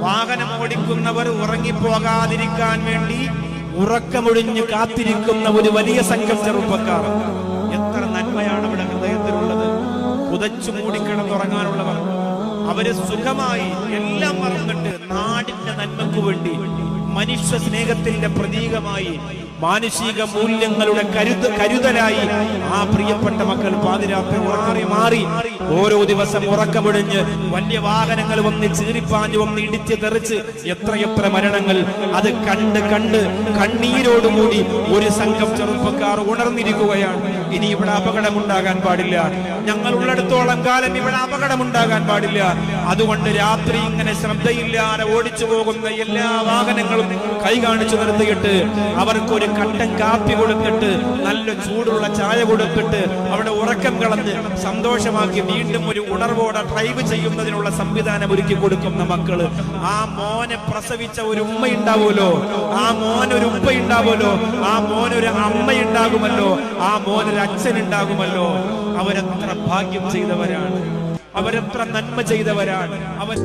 വാഹനം ഓടിക്കുന്നവർ ഉറങ്ങിപ്പോകാതിരിക്കാൻ വേണ്ടി ഉറക്കമൊഴിഞ്ഞ് കാത്തിരിക്കുന്ന ഒരു വലിയ സംഘം ചെറുപ്പക്കാർ. എത്ര നന്മയാണ് അവിടെ ഹൃദയത്തിലുള്ളത്. പുതച്ചു മൂടിക്കിടന്നുറങ്ങാനുള്ളവർ. അവർ സുഖമായി എല്ലാം മറന്നിട്ട് നാടിന്റെ നന്മയ്ക്കു വേണ്ടി മനുഷ്യ സ്നേഹത്തിന്റെ പ്രതീകമായി മാനുഷിക മൂല്യങ്ങളുടെ കരുത കരുതലായി ആ പ്രിയപ്പെട്ട മക്കൾ പാതിരാത്രി മാറി മാറി. ഓരോ ദിവസം ഉറക്കമൊഴിഞ്ഞ് വലിയ വാഹനങ്ങൾ വന്ന് ചീറിപ്പാഞ്ഞു വന്ന് ഇടിച്ച് തെറിച്ച് എത്രയെത്ര മരണങ്ങൾ അത് കണ്ട് കണ്ട് കണ്ണീരോടുകൂടി ഒരു സംഘം ചെറുപ്പക്കാർ ഉണർന്നിരിക്കുകയാണ്. ഇനി ഇവിടെ അപകടമുണ്ടാകാൻ പാടില്ല. ഞങ്ങൾ ഉള്ളിടത്തോളം കാലം ഇവിടെ അപകടമുണ്ടാകാൻ പാടില്ല. അതുകൊണ്ട് രാത്രി ഇങ്ങനെ ശ്രദ്ധയില്ലാതെ ഓടിച്ചു പോകുന്ന എല്ലാ വാഹനങ്ങളും കൈ കാണിച്ചു നിർത്തിയിട്ട് അവർക്കൊരു കട്ടൻ കാപ്പി കൊടുത്തിട്ട് നല്ല ചൂടുള്ള ചായ കൊടുത്തിട്ട് അവിടെ ഉറക്കം കളഞ്ഞ് സന്തോഷമാക്കി വീണ്ടും ഒരു ഉണർവോടെ ഡ്രൈവ് ചെയ്യുന്നതിനുള്ള സംവിധാനം ഒരുക്കി കൊടുക്കുന്ന മക്കൾ. ആ മോനെ പ്രസവിച്ച ഒരു ഉമ്മ ഉണ്ടാവുമല്ലോ ആ മോനൊരു ഉപ്പ ഉണ്ടാവുമല്ലോ. ആ മോനൊരു ഒരു അമ്മ ഉണ്ടാകുമല്ലോ ആ മോനൊരു അച്ഛൻ ഉണ്ടാകുമല്ലോ അവരെത്ര ഭാഗ്യം ചെയ്തവരാണ്. അവരെത്ര നന്മ ചെയ്തവരാണ്. അവർ